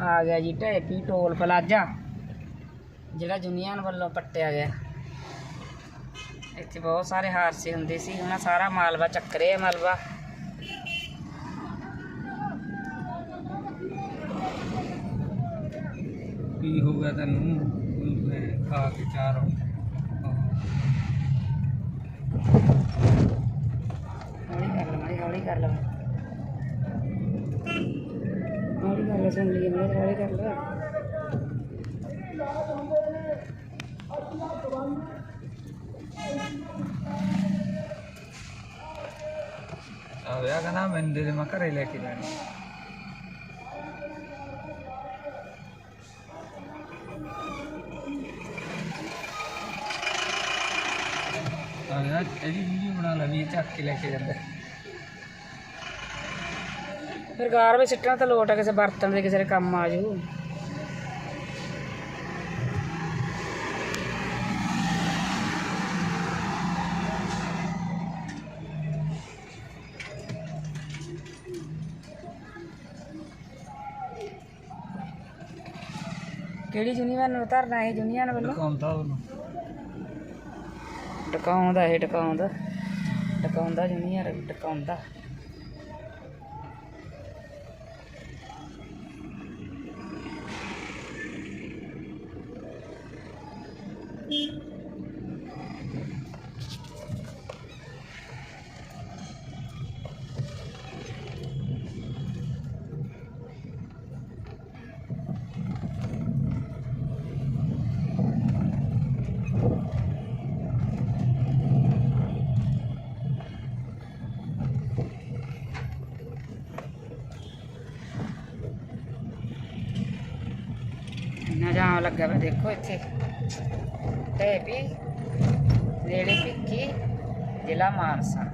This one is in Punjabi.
ਆ ਗਿਆ ਜੀ ਢੇਪੀ ਟੋਲ ਪਲਾਜ਼ਾ ਜਿਹੜਾ ਯੂਨੀਅਨ ਵੱਲੋਂ ਪੱਟਿਆ ਗਿਆ। ਇੱਥੇ ਬਹੁਤ ਸਾਰੇ ਹਾਦਸੇ ਹੁੰਦੇ ਸੀ ਹੁਣ ਆਹ ਸਾਰਾ ਮਾਲਵਾ ਚੱਕਰੇ ਮਲਬਾ ਕੀ ਹੋ ਗਿਆ ਤੈਨੂੰ? ਖਾ ਕੇ ਚਾਰ ਹੌਲੀ ਕਰ ਲੈ ਮਾੜੀ ਹੌਲੀ ਕਰ ਲੈ ਹੌਲੀ ਕਰ ਸੁਣ ਲਈ ਮੈਂ ਹੌਲੀ ਕਰ ਲੈ। ਆ ਵਿਆਹ ਕਹਿੰਦਾ ਮੈਨੂੰ ਦੇ ਦੇ, ਮੈਂ ਘਰੇ ਲੈ ਕੇ ਜਾਣੀ। ਆ ਗਿਆ ਇਹਦੀ ਵੀਡੀਓ ਬਣਾ ਲੈਣੀ ਵੀ ਚੱਕ ਕੇ ਲੈ ਕੇ ਜਾਂਦਾ। ਫਿਰ ਗਾਰ ਵਿੱਚ ਸਿੱਟਣਾ ਤਾਂ ਲੋਟ ਆ ਕਿਸੇ ਬਰਤਨ ਦੇ ਕਿਸੇ ਦੇ ਕੰਮ ਆ ਜੂ ਕਿਹੜੀ ਯੂਨੀਵਰਨ ਨੂੰ ਧਰਨਾ ਇਹ ਯੂਨੀਅਨ ਵੱਲੋਂ ਦਿਖਾਉਂਦਾ ਉਹਨੂੰ। ਟਕਾਉਂਦਾ ਇਹ ਟਕਾਉਂਦਾ। ਟਕਾਉਂਦਾ ਜੂਨੀਅਰ ਟਕਾਉਂਦਾ। ਇੰਨਾ ਜਾਮ ਲੱਗਾ ਵਾ ਦੇਖੋ ਇੱਥੇ। ਢੇਪੀ ਨੇੜੇ ਭਿੱਕੀ ਜ਼ਿਲ੍ਹਾ ਮਾਨਸਾ।